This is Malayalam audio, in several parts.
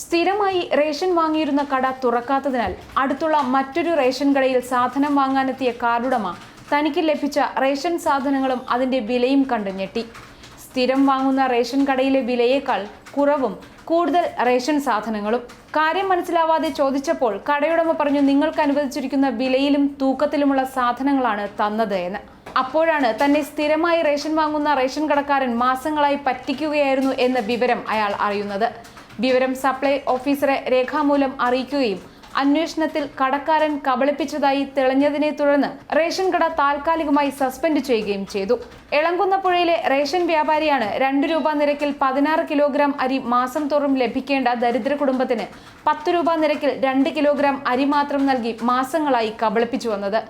സ്ഥിരമായി റേഷൻ വാങ്ങിയിരുന്ന കട തുറക്കാത്തതിനാൽ അടുത്തുള്ള മറ്റൊരു റേഷൻ കടയിൽ സാധനം വാങ്ങാനെത്തിയ കാർഡുടമ തനിക്ക് ലഭിച്ച റേഷൻ സാധനങ്ങളും അതിന്റെ വിലയും കണ്ട് ഞെട്ടി. സ്ഥിരം വാങ്ങുന്ന റേഷൻ കടയിലെ വിലയേക്കാൾ കുറവും കൂടുതൽ റേഷൻ സാധനങ്ങളും. കാര്യം മനസ്സിലാവാതെ ചോദിച്ചപ്പോൾ കടയുടമ പറഞ്ഞു നിങ്ങൾക്ക് അനുവദിച്ചിരിക്കുന്ന വിലയിലും തൂക്കത്തിലുമുള്ള സാധനങ്ങളാണ് തന്നത് എന്ന്. അപ്പോഴാണ് തന്നെ സ്ഥിരമായി റേഷൻ വാങ്ങുന്ന റേഷൻ കടക്കാരൻ മാസങ്ങളായി പറ്റിക്കുകയായിരുന്നു എന്ന വിവരം അയാൾ അറിയുന്നത്. വിവരം സപ്ലൈ ഓഫീസറെ രേഖാമൂലം അറിയിക്കുകയും അന്വേഷണത്തിൽ കടക്കാരൻ കബളിപ്പിച്ചതായി തെളിഞ്ഞതിനെ തുടർന്ന് റേഷൻ കട താൽക്കാലികമായി സസ്പെൻഡ് ചെയ്യുകയും ചെയ്തു. എളങ്കുന്നപ്പുഴയിലെ റേഷൻ വ്യാപാരിയാണ് രണ്ട് രൂപ നിരക്കിൽ പതിനാറ് കിലോഗ്രാം അരി മാസം തോറും ലഭിക്കേണ്ട ദരിദ്ര കുടുംബത്തിന് പത്ത് രൂപ നിരക്കിൽ രണ്ട് കിലോഗ്രാം അരി മാത്രം നൽകി മാസങ്ങളായി കബളിപ്പിച്ചു വന്നത്.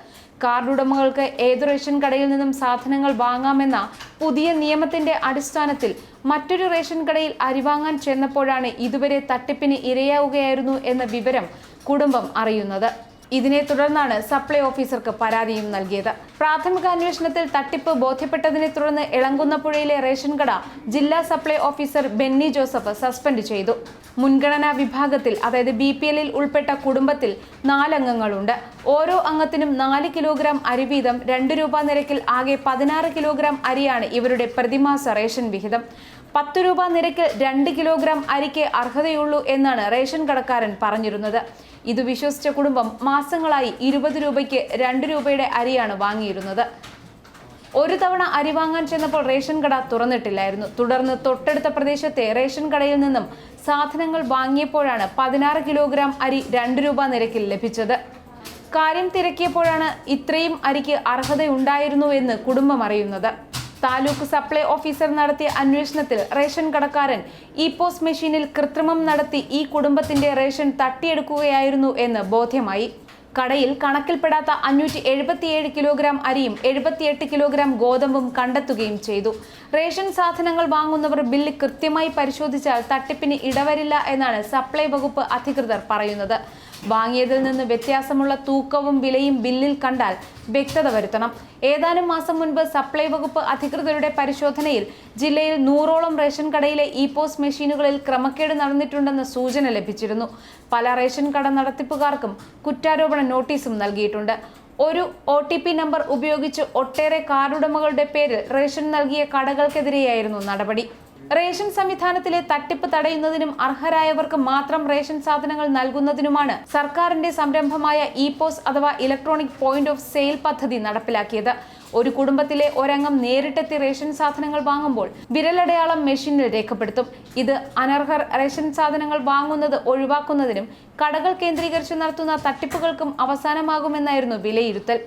കാർഡ് ഉടമകൾക്ക് ഏത് റേഷൻ കടയിൽ നിന്നും സാധനങ്ങൾ വാങ്ങാമെന്ന പുതിയ നിയമത്തിന്റെ അടിസ്ഥാനത്തിൽ മറ്റൊരു റേഷൻ കടയിൽ അരി വാങ്ങാൻ ചെന്നപ്പോഴാണ് ഇതുവരെ തട്ടിപ്പിന് ഇരയാവുകയായിരുന്നു എന്ന വിവരം കുടുംബം അറിയുന്നത്. ഇതിനെ തുടർന്നാണ് സപ്ലൈ ഓഫീസർക്ക് പരാതിയും നൽകിയത്. പ്രാഥമിക അന്വേഷണത്തിൽ തട്ടിപ്പ് ബോധ്യപ്പെട്ടതിനെ തുടർന്ന് ഇളങ്കുന്നപ്പുഴയിലെ റേഷൻ കട ജില്ലാ supply officer Benny Joseph suspend ചെയ്തു. മുൻഗണനാ വിഭാഗത്തിൽ അതായത് ബി പി എല്ലിൽ ഉൾപ്പെട്ട കുടുംബത്തിൽ നാലംഗങ്ങളുണ്ട്. ഓരോ അംഗത്തിനും നാല് കിലോഗ്രാം അരി വീതം രണ്ട് രൂപ നിരക്കിൽ ആകെ പതിനാറ് കിലോഗ്രാം അരിയാണ് ഇവരുടെ പ്രതിമാസ റേഷൻ വിഹിതം. പത്ത് രൂപ നിരക്കിൽ രണ്ട് കിലോഗ്രാം അരിക്ക് അർഹതയുള്ളൂ എന്നാണ് റേഷൻ കടക്കാരൻ പറഞ്ഞിരുന്നത്. ഇത് വിശ്വസിച്ച കുടുംബം മാസങ്ങളായി ഇരുപത് രൂപയ്ക്ക് രണ്ട് രൂപയുടെ അരിയാണ് വാങ്ങിയിരുന്നത്. ഒരു തവണ അരി വാങ്ങാൻ ചെന്നപ്പോൾ റേഷൻ കട തുറന്നിട്ടില്ലായിരുന്നു. തുടർന്ന് തൊട്ടടുത്ത പ്രദേശത്തെ റേഷൻ കടയിൽ നിന്നും സാധനങ്ങൾ വാങ്ങിയപ്പോഴാണ് പതിനാറ് കിലോഗ്രാം അരി രണ്ട് രൂപ നിരക്കിൽ ലഭിച്ചത്. കാര്യം തിരക്കിയപ്പോഴാണ് ഇത്രയും അരിക്ക് അർഹതയുണ്ടായിരുന്നു എന്ന് കുടുംബം അറിയുന്നത്. താലൂക്ക് സപ്ലൈ ഓഫീസർ നടത്തിയ അന്വേഷണത്തിൽ റേഷൻ കടക്കാരൻ ഇ പോസ് മെഷീനിൽ കൃത്രിമം നടത്തി ഈ കുടുംബത്തിന്റെ റേഷൻ തട്ടിയെടുക്കുകയായിരുന്നു എന്ന് ബോധ്യമായി. കടയിൽ കണക്കിൽപ്പെടാത്ത അഞ്ഞൂറ്റി എഴുപത്തിയേഴ് കിലോഗ്രാം അരിയും എഴുപത്തിയെട്ട് കിലോഗ്രാം ഗോതമ്പും കണ്ടെത്തുകയും ചെയ്തു. റേഷൻ സാധനങ്ങൾ വാങ്ങുന്നവർ ബില്ല് കൃത്യമായി പരിശോധിച്ചാൽ തട്ടിപ്പിന് ഇടവരില്ല എന്നാണ് സപ്ലൈ വകുപ്പ് അധികൃതർ പറയുന്നത്. വാങ്ങിയതിൽ നിന്ന് വ്യത്യാസമുള്ള തൂക്കവും വിലയും ബില്ലിൽ കണ്ടാൽ വ്യക്തത വരുത്തണം. ഏതാനും മാസം മുൻപ് സപ്ലൈ വകുപ്പ് അധികൃതരുടെ പരിശോധനയിൽ ജില്ലയിൽ നൂറോളം റേഷൻ കടയിലെ ഇ പോസ് മെഷീനുകളിൽ ക്രമക്കേട് നടന്നിട്ടുണ്ടെന്ന് സൂചന ലഭിച്ചിരുന്നു. പല റേഷൻ കട നടത്തിപ്പുകാർക്കും കുറ്റാരോപണ നോട്ടീസും നൽകിയിട്ടുണ്ട്. ഒരു ഒ ടി പി നമ്പർ ഉപയോഗിച്ച് ഒട്ടേറെ കാർഡുടമകളുടെ പേരിൽ റേഷൻ നൽകിയ കടകൾക്കെതിരെയായിരുന്നു നടപടി. റേഷൻ സംവിധാനത്തിലെ തട്ടിപ്പ് തടയുന്നതിനും അർഹരായവർക്ക് മാത്രം റേഷൻ സാധനങ്ങൾ നൽകുന്നതിനുമാണ് സർക്കാരിന്റെ സംരംഭമായ ഇ പോസ് അഥവാ ഇലക്ട്രോണിക് പോയിന്റ് ഓഫ് സെയിൽ പദ്ധതി നടപ്പിലാക്കിയത്. ഒരു കുടുംബത്തിലെ ഒരംഗം നേരിട്ടെത്തി റേഷൻ സാധനങ്ങൾ വാങ്ങുമ്പോൾ വിരലടയാളം മെഷീനിൽ രേഖപ്പെടുത്തും. ഇത് അനർഹർ റേഷൻ സാധനങ്ങൾ വാങ്ങുന്നത് ഒഴിവാക്കുന്നതിനും കടകൾ കേന്ദ്രീകരിച്ച് നടത്തുന്ന തട്ടിപ്പുകൾക്കും അവസാനമാകുമെന്നായിരുന്നു വിലയിരുത്തൽ.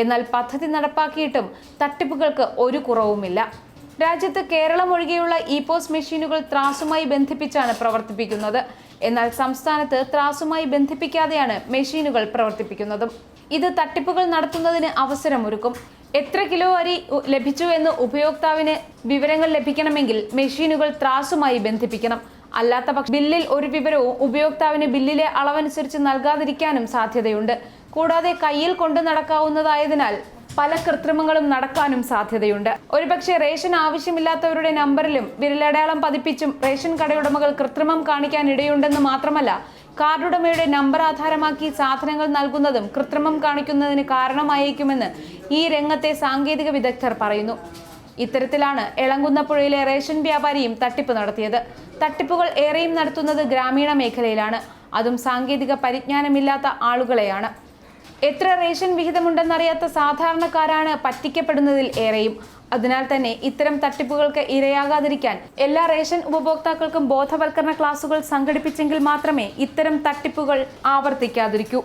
എന്നാൽ പദ്ധതി നടപ്പാക്കിയിട്ടും തട്ടിപ്പുകൾക്ക് ഒരു കുറവുമില്ല. രാജ്യത്ത് കേരളം ഒഴികെയുള്ള ഇ മെഷീനുകൾ ത്രാസുമായി ബന്ധിപ്പിച്ചാണ് പ്രവർത്തിപ്പിക്കുന്നത്. എന്നാൽ സംസ്ഥാനത്ത് ത്രാസുമായി ബന്ധിപ്പിക്കാതെയാണ് മെഷീനുകൾ പ്രവർത്തിപ്പിക്കുന്നതും. ഇത് തട്ടിപ്പുകൾ നടത്തുന്നതിന് അവസരമൊരുക്കും. എത്ര കിലോ അരി ലഭിച്ചു എന്ന് ഉപയോക്താവിന് വിവരങ്ങൾ ലഭിക്കണമെങ്കിൽ മെഷീനുകൾ ത്രാസുമായി ബന്ധിപ്പിക്കണം. അല്ലാത്ത പക്ഷം ബില്ലിൽ ഒരു വിവരവും ഉപയോക്താവിന് ബില്ലിലെ അളവനുസരിച്ച് നൽകാതിരിക്കാനും സാധ്യതയുണ്ട്. കൂടാതെ കയ്യിൽ കൊണ്ടു നടക്കാവുന്നതായതിനാൽ പല കൃത്രിമങ്ങളും നടക്കാനും സാധ്യതയുണ്ട്. ഒരുപക്ഷെ റേഷൻ ആവശ്യമില്ലാത്തവരുടെ നമ്പറിലും വിരലടയാളം പതിപ്പിച്ചും റേഷൻ കടയുടമകൾ കൃത്രിമം കാണിക്കാൻ ഇടയുണ്ടെന്ന് മാത്രമല്ല കാർഡുടമയുടെ നമ്പർ ആധാരമാക്കി സാധനങ്ങൾ നൽകുന്നതും കൃത്രിമം കാണിക്കുന്നതിന് കാരണമായേക്കുമെന്ന് ഈ രംഗത്തെ സാങ്കേതിക വിദഗ്ധർ പറയുന്നു. ഇത്തരത്തിലാണ് എളങ്കുന്നപ്പുഴയിലെ റേഷൻ വ്യാപാരിയും തട്ടിപ്പ് നടത്തിയത്. തട്ടിപ്പുകൾ ഏറെയും നടത്തുന്നത് ഗ്രാമീണ മേഖലയിലാണ്. അതും സാങ്കേതിക പരിജ്ഞാനമില്ലാത്ത ആളുകളെയാണ്. എത്ര റേഷൻ വിഹിതമുണ്ടെന്നറിയാത്ത സാധാരണക്കാരാണ് പറ്റിക്കപ്പെടുന്നതിൽ ഏറെയും. അതിനാൽ തന്നെ ഇത്തരം തട്ടിപ്പുകൾക്ക് ഇരയാകാതിരിക്കാൻ എല്ലാ റേഷൻ ഉപഭോക്താക്കൾക്കും ബോധവൽക്കരണ ക്ലാസുകൾ സംഘടിപ്പിച്ചെങ്കിൽ മാത്രമേ ഇത്തരം തട്ടിപ്പുകൾ ആവർത്തിക്കാതിരിക്കൂ.